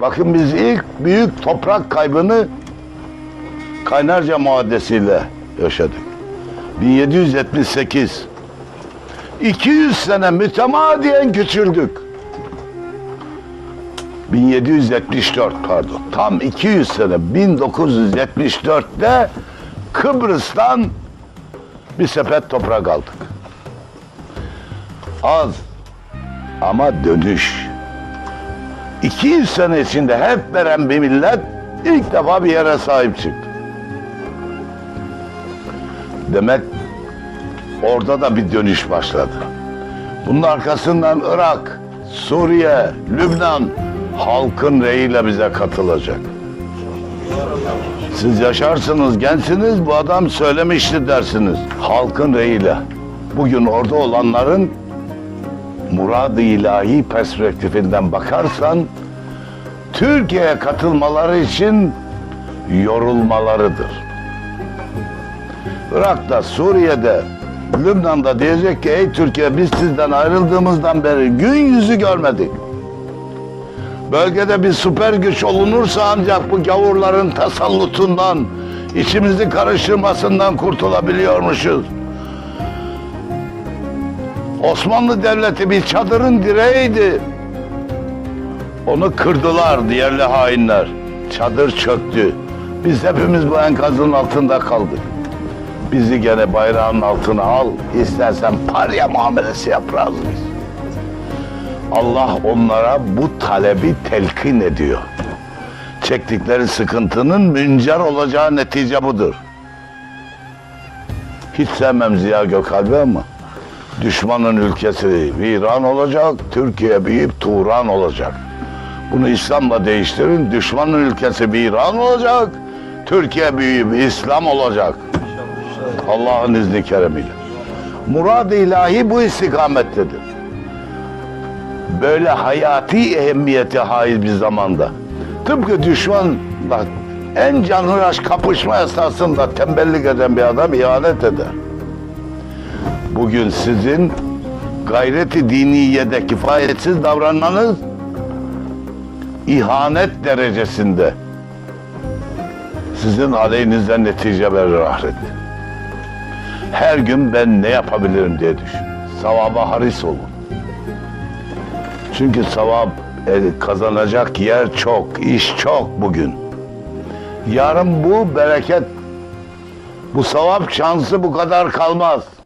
Bakın biz ilk büyük toprak kaybını Kaynarca Muhaddesi'yle yaşadık. 1778. 200 sene mütemadiyen küçüldük. 1774 pardon. Tam 200 sene 1974'te Kıbrıs'tan bir sepet toprak aldık. Az ama dönüş. 200 sene içinde hep veren bir millet ilk defa bir yere sahip çıktı. Demek orada da bir dönüş başladı. Bunun arkasından Irak, Suriye, Lübnan halkın reyiyle bize katılacak. Siz yaşarsınız, gençsiniz, bu adam söylemişti dersiniz. Halkın reyiyle. Bugün orada olanların murad-ı ilahi perspektifinden bakarsan Türkiye'ye katılmaları için yorulmalarıdır. Irak'ta, Suriye'de, Lübnan'da diyecek ki ey Türkiye biz sizden ayrıldığımızdan beri gün yüzü görmedik. Bölgede bir süper güç olunursa ancak bu gavurların tasallutundan, içimizi karıştırmasından kurtulabiliyormuşuz. Osmanlı Devleti bir çadırın direğiydi. Onu kırdılar diğerli hainler. Çadır çöktü. Biz hepimiz bu enkazın altında kaldık. Bizi gene bayrağın altına al, istersen parya muamelesi yap razıyız. Allah onlara bu talebi telkin ediyor. Çektikleri sıkıntının müncer olacağı netice budur. Hiç sevmem Ziya Gökalp'i ama düşmanın ülkesi viran olacak, Türkiye büyüyüp Turan olacak. Bunu İslam'la değiştirin, düşmanın ülkesi viran olacak, Türkiye büyüyüp İslam olacak. Allah'ın izni keremiyle. Murad-ı ilahi bu istikamettedir. Böyle hayati ehemmiyete haiz bir zamanda. Tıpkı düşmanla en canhıraş kapışma esasında tembellik eden bir adam ihanet eder. Bugün sizin gayreti diniyede kifayetsiz davranmanız ihanet derecesinde sizin aleyhinizden netice verir ahirette. Her gün ben ne yapabilirim diye düşün. Savaba haris olun. Çünkü sevap e, kazanacak yer çok, iş çok bugün. Yarın bu bereket, bu sevap şansı bu kadar kalmaz.